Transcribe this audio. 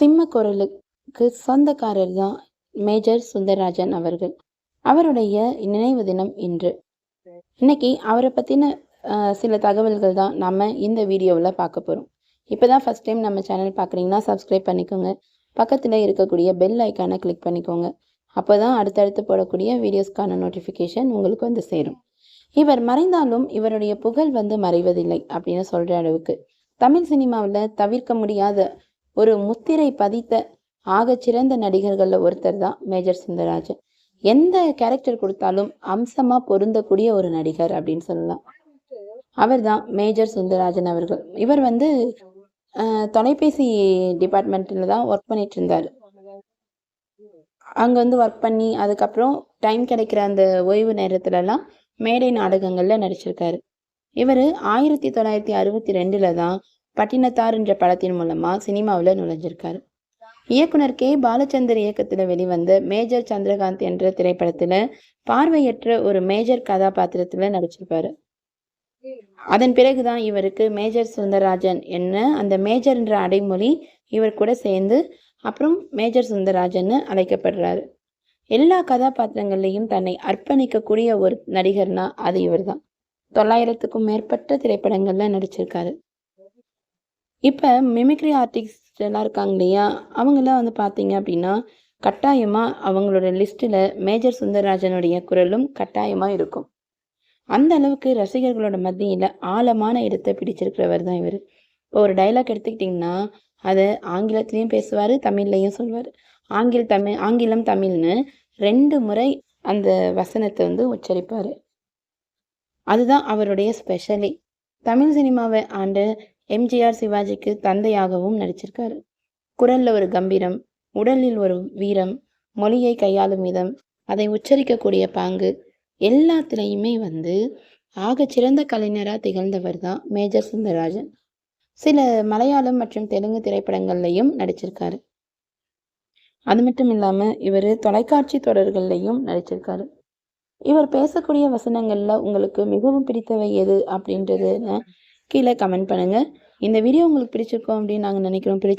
சிம்ம குரலுக்கு சொந்தக்காரர் தான் மேஜர் சுந்தரராஜன் அவர்கள். அவருடைய நினைவு தினம் இன்று. இன்னைக்கு அவரை பற்றின சில தகவல்கள் தான் நம்ம இந்த வீடியோவில் பார்க்க போகிறோம் இப்போ தான் ஃபஸ்ட் டைம் நம்ம சேனல் பார்க்குறீங்கன்னா சப்ஸ்கிரைப் பண்ணிக்கோங்க. பக்கத்தில் இருக்கக்கூடிய பெல் ஐக்கானை கிளிக் பண்ணிக்கோங்க. அப்போ தான் அடுத்தடுத்து போடக்கூடிய வீடியோஸ்க்கான நோட்டிஃபிகேஷன் உங்களுக்கு வந்து சேரும். இவர் மறைந்தாலும் இவருடைய புகழ் வந்து மறைவதில்லை அப்படின்னு சொல்கிற அளவுக்கு. தமிழ் சினிமாவில் தவிர்க்க முடியாத ஒரு முத்திரை பதித்த ஆகச்சிறந்த நடிகர்களில் ஒருத்தர் தான் மேஜர் சுந்தரராஜன். எந்த கேரக்டர் கொடுத்தாலும் அம்சமாக பொருந்தக்கூடிய ஒரு நடிகர் அப்படின்னு சொல்லலாம். அவர் தான் மேஜர் சுந்தரராஜன் அவர்கள். இவர் வந்து தொலைபேசி டிபார்ட்மெண்ட்டில் தான் ஒர்க் பண்ணிட்டு இருந்தார். அங்கே வந்து ஒர்க் பண்ணி அதுக்கப்புறம் டைம் கிடைக்கிற அந்த ஓய்வு நேரத்துலலாம் மேடை நாடகங்களில் நடிச்சிருக்காரு. இவர் ஆயிரத்தி தொள்ளாயிரத்தி அறுபத்தி ரெண்டில் தான் பட்டினத்தார் என்ற படத்தின் மூலமாக சினிமாவில் நுழைஞ்சிருக்காரு. இயக்குனர் கே. பாலச்சந்தர் இயக்கத்தில் வெளிவந்த மேஜர் சந்திரகாந்த் என்ற திரைப்படத்தில் பார்வையற்ற ஒரு மேஜர் கதாபாத்திரத்தில் நடிச்சிருப்பாரு. அதன் பிறகுதான் இவருக்கு மேஜர் சுந்தரராஜன் என்ன அந்த மேஜர் என்ற அடைமொழி இவர் கூட சேர்ந்து அப்புறம் மேஜர் சுந்தரராஜன்னு அழைக்கப்படுறாரு. எல்லா கதாபாத்திரங்கள்லையும் தன்னை அர்ப்பணிக்கக்கூடிய ஒரு நடிகர்னா அது இவர் தான் தொள்ளாயிரத்துக்கும் மேற்பட்ட திரைப்படங்கள்ல நடிச்சிருக்காரு. இப்போ மிமிக்ரி ஆர்டிஸ்ட் எல்லாம் இருக்காங்க இல்லையா? அவங்கெல்லாம் வந்து பார்த்தீங்க அப்படின்னா கட்டாயமாக அவங்களோட லிஸ்ட்டில் மேஜர் சுந்தரராஜனுடைய குரலும் கட்டாயமாக இருக்கும். அந்த அளவுக்கு ரசிகர்களோட மத்தியில் ஆழமான இடத்தை பிடிச்சிருக்கிறவர் தான் இவர். இப்போ ஒரு டைலாக் எடுத்துக்கிட்டிங்கன்னா அதை ஆங்கிலத்திலையும் பேசுவார் தமிழ்லையும் சொல்வார். ஆங்கில தமிழ் ஆங்கிலம் தமிழ்னு ரெண்டு முறை அந்த வசனத்தை வந்து உச்சரிப்பார். அதுதான் அவருடைய ஸ்பெஷலி தமிழ் சினிமாவை ஆண்டு எம்ஜிஆர் சிவாஜிக்கு தந்தையாகவும் நடிச்சிருக்காரு. குரல்ல ஒரு கம்பீரம் உடலில் ஒரு வீரம் மொழியை கையாளும் விதம் அதை உச்சரிக்கக்கூடிய பாங்கு எல்லாத்துலேயுமே வந்து ஆகச்சிறந்த கலைஞராக திகழ்ந்தவர் தான் மேஜர் சுந்தரராஜன். சில மலையாளம் மற்றும் தெலுங்கு திரைப்படங்கள்லையும் நடிச்சிருக்காரு. அது மட்டும் இல்லாமல் இவர் தொலைக்காட்சி தொடர்கள்லையும் நடிச்சிருக்காரு. இவர் பேசக்கூடிய வசனங்கள்ல உங்களுக்கு மிகவும் பிடித்தவை எது அப்படின்றது கீழே கமெண்ட் பண்ணுங்க. இந்த வீடியோ உங்களுக்கு பிடிச்சிருக்கோம் அப்படின்னு நாங்கள் நினைக்கிறோம். பிடிச்சி